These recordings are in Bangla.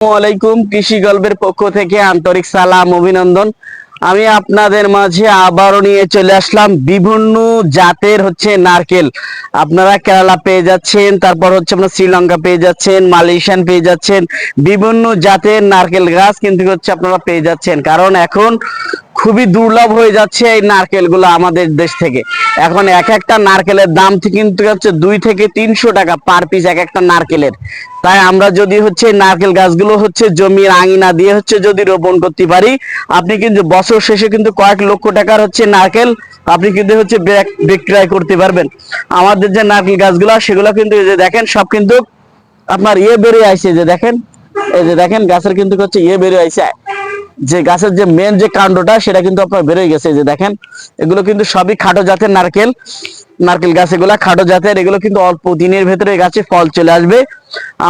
আলাইকুম, কৃষি গল্পের পক্ষ থেকে আন্তরিক সালাম, অভিনন্দন। আমি আপনাদের মাঝে আবারও নিয়ে চলে আসলাম বিভিন্ন জাতের হচ্ছে নারকেল। আপনারা কেরালা পেয়ে যাচ্ছেন, তারপর হচ্ছে আপনার শ্রীলঙ্কা পেয়ে যাচ্ছেন, মালয়েশিয়ান পেয়ে যাচ্ছেন, বিভিন্ন জাতের নারকেল গাছ কিন্তু হচ্ছে আপনারা পেয়ে যাচ্ছেন। কারণ এখন খুবই দুর্লভ হয়ে যাচ্ছে এই নারকেলগুলো আমাদের দেশ থেকে। এখন এক একটা নারকেলের দাম কিন্তু হচ্ছে দুই থেকে তিনশো টাকা পার পিস এক একটা নারকেলের। তাই আমরা যদি হচ্ছে নারকেল গাছগুলো হচ্ছে জমির আঙিনা দিয়ে হচ্ছে যদি রোপণ করতে পারি, আপনি কিন্তু বছর শেষে কিন্তু কয়েক লক্ষ টাকার হচ্ছে নারকেল আপনি কিন্তু হচ্ছে বিক্রয় করতে পারবেন। আমাদের যে নারকেল গাছগুলো, সেগুলো কিন্তু যে দেখেন, সব কিন্তু আপনার ইয়ে বেরিয়ে আইছে যে দেখেন, এই যে দেখেন, গাছের কিন্তু হচ্ছে ইয়ে বেরিয়ে আইছে যে গাছের যে মেন যে কাণ্ডটা, সেটা কিন্তু আপনার বেরোয় গেছে। যে দেখেন, এগুলো কিন্তু সবই খাটো জাতের নারকেল। নারকেল গাছ এগুলো খাটো জাতের, এগুলো কিন্তু অল্প দিনের ভেতরে গাছে ফল চলে আসবে।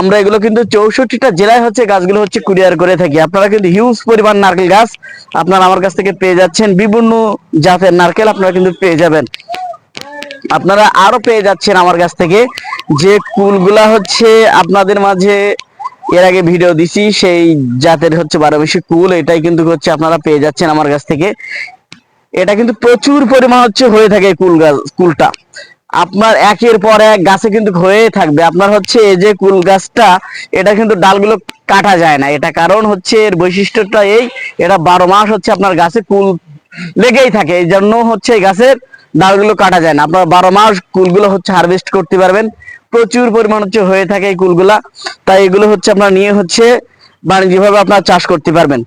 আমরা এগুলো কিন্তু চৌষট্টিটা জেলায় হচ্ছে গাছগুলো হচ্ছে কুরিয়ার করে থাকি। আপনারা কিন্তু হিউজ পরিমাণ নারকেল গাছ আপনারা আমার কাছ থেকে পেয়ে যাচ্ছেন। বিভিন্ন জাতের নারকেল আপনারা কিন্তু পেয়ে যাবেন। আপনারা আরও পেয়ে যাচ্ছেন আমার কাছ থেকে। যে কুলগুলা হচ্ছে আপনাদের মাঝে এর আগে ভিডিও দিছি, সেই জাতের হচ্ছে বারো বেশি কুল, এটাই কিন্তু হচ্ছে আপনারা পেয়ে যাচ্ছেন আমার কাছ থেকে। এটা কিন্তু প্রচুর পরিমাণ হচ্ছে হয়ে থাকে কুল গাছ, কুলটা। আপনার একের পর এক গাছে কিন্তু হয়ে থাকবে। আপনার হচ্ছে এই যে কুল গাছটা, এটা কিন্তু ডালগুলো কাটা যায় না। এটা কারণ হচ্ছে এর বৈশিষ্ট্যটা এই, এটা বারো মাস হচ্ছে আপনার গাছে কুল লেগেই থাকে। এই জন্য হচ্ছে এই গাছের ডালগুলো কাটা যায় না। আপনার বারো মাস কুলগুলো হচ্ছে হারভেস্ট করতে পারবেন। প্রচুর পরিমাণ হচ্ছে হয়ে থাকে এই কুলগুলা। তাই এগুলো হচ্ছে আপনার নিয়ে হচ্ছে বাণিজ্যিকভাবে আপনার চাষ করতে পারবেন।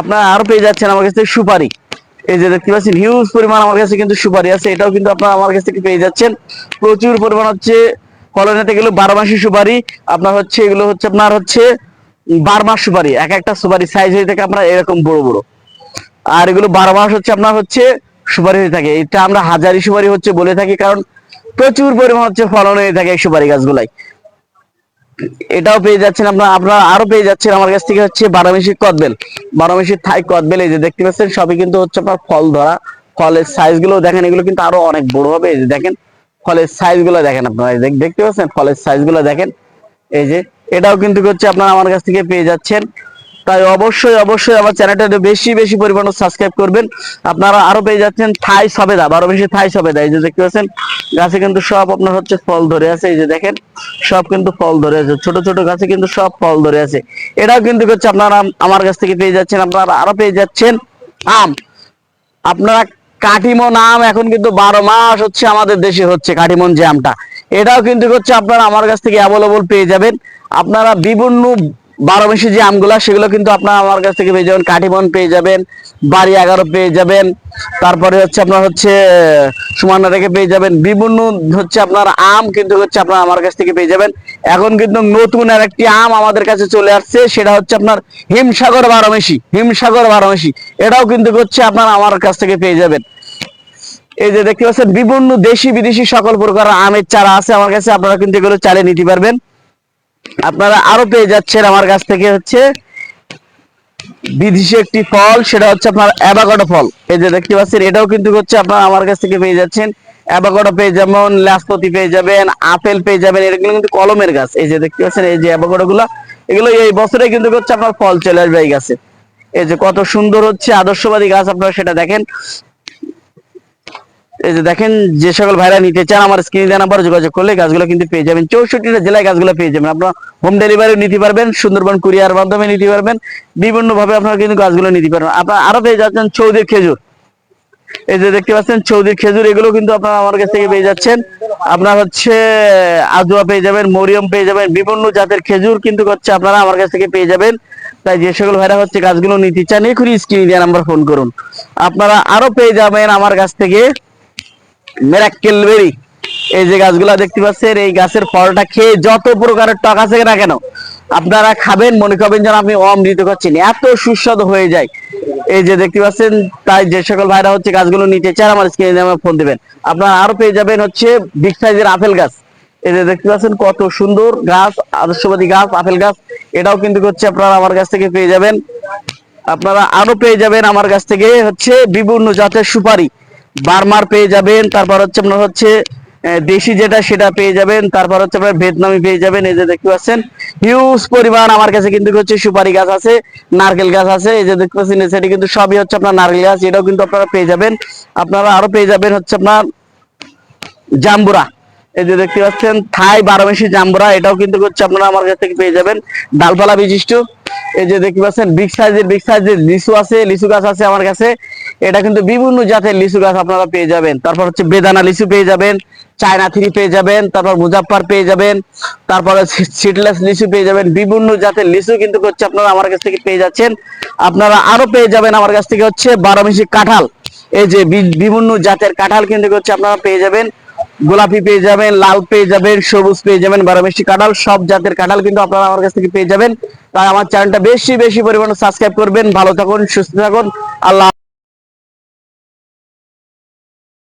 আপনারা আরও পেয়ে যাচ্ছেন আমার কাছে সুপারি। এই যে দেখতে পাচ্ছেন হিউজ পরিমাণ আমার কাছে কিন্তু সুপারি আছে, এটাও কিন্তু আপনারা আমার কাছ থেকে পেয়ে যাচ্ছেন। প্রচুর পরিমাণ হচ্ছে কলোনিতে গেলে বারো মাসি সুপারি, আপনার হচ্ছে এগুলো হচ্ছে আপনার হচ্ছে বারো মাস সুপারি, এক একটা সুপারি সাইজ হয়ে থাকে আপনার এরকম বড় বড়। আর এগুলো বারো মাস হচ্ছে আপনার হচ্ছে সুপারি হয়ে থাকে। এটা আমরা হাজারি সুপারি হচ্ছে বলে থাকি, কারণ প্রচুর পরিমাণ হচ্ছে ফলন হয়ে থাকে সুপারি গাছগুলাই। এটাও পেয়ে যাচ্ছেন আপনার আপনারা আরও পেয়ে যাচ্ছেন আমার কাছ থেকে হচ্ছে বারোমেশি কদবেল বারোমেশি থাই কদবেল এই যে দেখতে পাচ্ছেন, সবই কিন্তু হচ্ছে আপনার ফল ধরা। ফলের সাইজগুলো দেখেন, এগুলো কিন্তু আরও অনেক বড় হবে, এই যে দেখেন, ফলের সাইজগুলো দেখেন আপনারা দেখতে পাচ্ছেন, ফলের সাইজগুলো দেখেন। এই যে, এটাও কিন্তু হচ্ছে আপনারা আমার কাছ থেকে পেয়ে যাচ্ছেন। তাই অবশ্যই অবশ্যই আমার চ্যানেলটা বেশি বেশি পরিমাণে সাবস্ক্রাইব করবেন। আপনারা আরও পেয়ে যাচ্ছেন থাই সবেদা, বারো বেশি থাই সবেদা। এই যে দেখতে পাচ্ছেন, গাছে কিন্তু সব আপনার হচ্ছে ফল ধরে আছে। এই যে দেখেন, সব কিন্তু ফল ধরে আছে। ছোট ছোট গাছে কিন্তু সব ফল ধরে আছে। এটাও কিন্তু হচ্ছে আপনারা আমার কাছ থেকে পেয়ে যাচ্ছেন। আপনারা আরও পেয়ে যাচ্ছেন আম। আপনারা কাঠিমন আম এখন কিন্তু বারো মাস হচ্ছে আমাদের দেশে হচ্ছে কাঠিমন যে আমটা। এটাও কিন্তু হচ্ছে আপনারা আমার কাছ থেকে অ্যাভেলেবল পেয়ে যাবেন। আপনারা বিভিন্ন বারো মাসি যে আমগুলা, সেগুলো কিন্তু আপনারা আমার কাছ থেকে পেয়ে যাবেন কাঠিমন পেয়ে যাবেন, বাড়ি এগারো পেয়ে যাবেন, তারপরে হচ্ছে আপনার হচ্ছে, সুমানা রেখে পেয়ে যাবেন, বিভিন্ন হচ্ছে আপনার আম কিন্তু হচ্ছে আপনার আমার কাছ থেকে পেয়ে যাবেন। এখন কিন্তু নতুন আর একটি আম আমাদের কাছে চলে আসছে, সেটা হচ্ছে আপনার হিমসাগর বারোমেশি হিমসাগর বারোমেশি এটাও কিন্তু হচ্ছে আপনার আমার কাছ থেকে পেয়ে যাবেন। এই যে দেখতে পাচ্ছেন, বিভিন্ন দেশি বিদেশি সকল প্রকার আমের চারা আছে, আমার কাছে আপনারা কিন্তু এগুলো চালিয়ে নিতে পারবেন। আপনারা আরও পেয়ে যাচ্ছেন আমার কাছ থেকে হচ্ছে বিদেশি একটি ফল, সেটা হচ্ছে আপনার অ্যাভাকাডো ফল। এই যে দেখতে পাচ্ছেন, এটাও কিন্তু হচ্ছে আপনার আমার কাছ থেকে পেয়ে যাচ্ছেন। অ্যাভাকাডো পেয়ে যেমন লাসপতি পেয়ে যাবেন, আপেল পেয়ে যাবেন, এগুলো কিন্তু কলমের গাছ। এই যে দেখতে পাচ্ছেন, এই যে অ্যাভাকাডো গুলা এগুলো এই বছরে কিন্তু হচ্ছে আপনার ফল চলে আসবে এই গাছে। এই যে কত সুন্দর হচ্ছে, আদর্শবাদী গাছ আপনারা সেটা দেখেন। এই যে দেখেন, যে সকল ভাইরা নিতে চান, আমার স্ক্রিনে দেওয়া নাম্বার যোগাযোগ করলে গাছগুলো কিন্তু পেয়ে যাবেন। চৌষট্টিটা জেলায় গাছগুলো পেয়ে যাবেন। আপনারা হোম ডেলিভারি নিতে পারবেন, সুন্দরবন কুরিয়ার মাধ্যমে নিতে পারবেন বিভিন্ন ভাবে আপনারা কিন্তু গাছগুলো নিতে পারবেন। আপনারা আরও পেয়ে যাচ্ছেন চৌদির খেজুর। এই যে দেখতে পাচ্ছেন, চৌদির খেজুর, এগুলো কিন্তু আপনারা আমার কাছ থেকে পেয়ে যাচ্ছেন। আপনার হচ্ছে আদুয়া পেয়ে যাবেন, মরিয়ম পেয়ে যাবেন, বিভিন্ন জাতের খেজুর কিন্তু হচ্ছে আপনারা আমার কাছ থেকে পেয়ে যাবেন। তাই যে সকল ভাইরা হচ্ছে গাছগুলো নিতে চান, এখনই স্ক্রিনে দেওয়া নাম্বার ফোন করুন। আপনারা আরও পেয়ে যাবেন আমার কাছ থেকে। মেরাক্কেল বেরি এই যে গাছগুলা দেখতে পাচ্ছেন, এই গাছের ফলটা খেয়ে যত প্রকারের টক আছে না কেন, আপনারা খাবেন, মনে করবেন যেন আপনি অমৃত খাচ্ছেন। এত সুস্বাদু হয়ে যায়। এই যে দেখতে পাচ্ছেন, তাই যে সকল ভাইরা হচ্ছে গাছগুলো নিতে চান আমার স্ক্রিনে আমার ফোন দিবেন। আপনারা আরও পেয়ে যাবেন হচ্ছে বিগ সাইজের আপেল গাছ। এই যে দেখতে পাচ্ছেন, কত সুন্দর গাছ, আদর্শবাদী গাছ, আপেল গাছ। এটাও কিন্তু হচ্ছে আপনারা আমার কাছ থেকে পেয়ে যাবেন। আপনারা আরও পেয়ে যাবেন আমার কাছ থেকে হচ্ছে বিভিন্ন জাতের সুপারি। বার্মার পেয়ে যাবেন, তারপর হচ্ছে আপনার হচ্ছে দেশি যেটা সেটা পেয়ে যাবেন, তারপর হচ্ছে আপনার ভিয়েতনামি পেয়ে যাবেন, এই যে দেখতে পাচ্ছেন। হিউজ পরিমাণ আমার কাছে কিন্তু হচ্ছে সুপারি গাছ আছে, নারকেল গাছ আছে, এই যে দেখতে পাচ্ছেন সাইডে কিন্তু সবই হচ্ছে আপনার নারকেল গাছ, এটাও কিন্তু আপনারা পেয়ে যাবেন। আপনারা আরও পেয়ে যাবেন হচ্ছে আপনার জাম্বুরা। এই যে দেখতে পাচ্ছেন, থাই বারোমেশি জাম্বুরা, এটাও কিন্তু হচ্ছে আপনারা আমার কাছ থেকে পেয়ে যাবেন। ডালপালা বিশিষ্ট। এই যে দেখতে পাচ্ছেন বিগ সাইজের বিগ সাইজের লিচু আছে, লিচু গাছ আছে আমার কাছে। এটা কিন্তু বিভিন্ন জাতের লিচু গাছ আপনারা পেয়ে যাবেন। তারপর হচ্ছে বেদানা লিচু পেয়ে যাবেন, চায়না থ্রি পেয়ে যাবেন, তারপর মুজাফফর পেয়ে যাবেন, তারপরে সিডলেস লিচু পেয়ে যাবেন। বিভিন্ন জাতের লিচু কিন্তু হচ্ছে আপনারা আমার কাছ থেকে পেয়ে যাচ্ছেন। আপনারা আরও পেয়ে যাবেন আমার কাছ থেকে হচ্ছে বারোমেশি কাঁঠাল। এই যে বিভিন্ন জাতের কাঁঠাল কিন্তু হচ্ছে আপনারা পেয়ে যাবেন। গোলাপি পেয়ে যাবেন, লাল পেয়ে যাবেন, সবুজ পেয়ে যাবেন, বারো মিষ্টি কাঁঠাল, সব জাতের কাঁঠাল কিন্তু আপনারা আমার কাছ থেকে পেয়ে যাবেন। তাই আমার চ্যানেলটা বেশি বেশি পরিমাণে সাবস্ক্রাইব করবেন। ভালো থাকুন, সুস্থ থাকুন। আল্লাহ